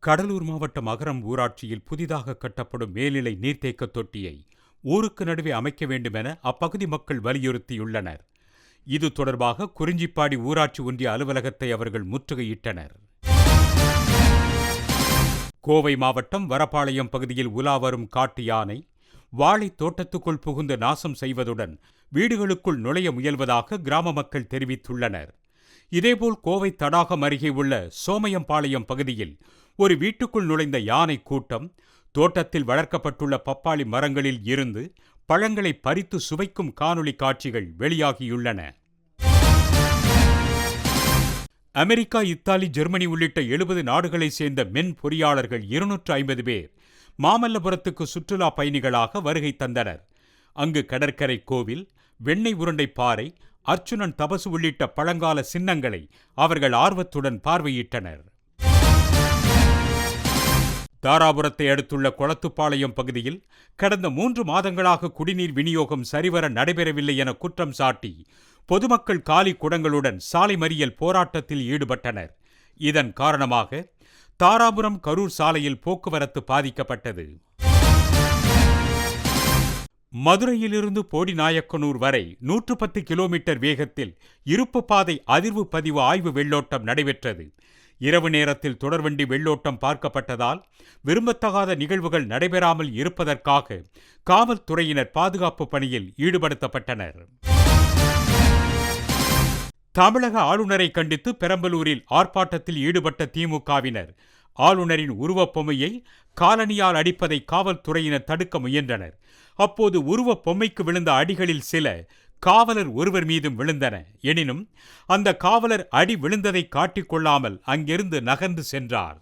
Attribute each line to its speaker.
Speaker 1: கடலூர் மாவட்டம் அகரம் ஊராட்சியில் புதிதாக கட்டப்படும் மேல்நிலை நீர்த்தேக்க தொட்டியை ஊருக்கு நடுவே அமைக்க வேண்டுமென அப்பகுதி மக்கள் வலியுறுத்தியுள்ளனர். இது தொடர்பாக குறிஞ்சிப்பாடி ஊராட்சி ஒன்றிய அலுவலகத்தை அவர்கள் முற்றுகையிட்டனர். கோவை மாவட்டம் வரப்பாளையம் பகுதியில் உலா வரும் காட்டு யானை வாழை தோட்டத்துக்குள் புகுந்து நாசம் செய்வதுடன் வீடுகளுக்குள் நுழைய முயல்வதாக கிராம மக்கள் தெரிவித்துள்ளனர். இதேபோல் கோவை தடாகம் அருகே உள்ள சோமயம்பாளையம் பகுதியில் ஒரு வீட்டுக்குள் நுழைந்த யானை கூட்டம் தோட்டத்தில் வளர்க்கப்பட்டுள்ள பப்பாளி மரங்களில் இருந்து பழங்களை பறித்து சுவைக்கும் காணொளி காட்சிகள் வெளியாகியுள்ளன. அமெரிக்கா இத்தாலி ஜெர்மனி உள்ளிட்ட எழுபது நாடுகளைச் சேர்ந்த மென் பொறியாளர்கள் இருநூற்று ஐம்பது பேர் மாமல்லபுரத்துக்கு சுற்றுலா பயணிகளாக வருகை தந்தனர். அங்கு கடற்கரை கோவில் வெண்ணெய் உருண்டை பாறை அர்ச்சுனன் தபசு உள்ளிட்ட பழங்கால சின்னங்களை அவர்கள் ஆர்வத்துடன் பார்வையிட்டனர். தாராபுரத்தை அடுத்துள்ள குளத்துப்பாளையம் பகுதியில் கடந்த மூன்று மாதங்களாக குடிநீர் விநியோகம் சரிவர நடைபெறவில்லை என குற்றம் சாட்டி பொதுமக்கள் காலி குடங்களுடன் சாலை மறியல் போராட்டத்தில் ஈடுபட்டனர். இதன் காரணமாக தாராபுரம் கரூர் சாலையில் போக்குவரத்து பாதிக்கப்பட்டது. மதுரையிலிருந்து போடிநாயக்கனூர் வரை நூற்று பத்து கிலோமீட்டர் வேகத்தில் இருப்பு பாதை அதிர்வு பதிவு ஆய்வு வெள்ளோட்டம் நடைபெற்றது. இரவு நேரத்தில் தொடர்வண்டி வெள்ளோட்டம் பார்க்கப்பட்டதால் விரும்பத்தகாத நிகழ்வுகள் நடைபெறாமல் இருப்பதற்காக காவல்துறையினர் பாதுகாப்பு பணியில் ஈடுபடுத்தப்பட்டனர். தமிழக ஆளுநரை கண்டித்து பெரம்பலூரில் ஆர்ப்பாட்டத்தில் ஈடுபட்ட திமுகவினர் ஆளுநரின் உருவப்பொம்மையை காலனியால் அடிப்பதை காவல்துறையினர் தடுக்க முயன்றனர். அப்போது உருவப் பொம்மைக்கு விழுந்த அடிகளில் சில காவலர் ஒருவர் மீதும் விழுந்தன. எனினும் அந்த காவலர் அடி விழுந்ததை காட்டிக்கொள்ளாமல் அங்கிருந்து நகர்ந்து சென்றார்.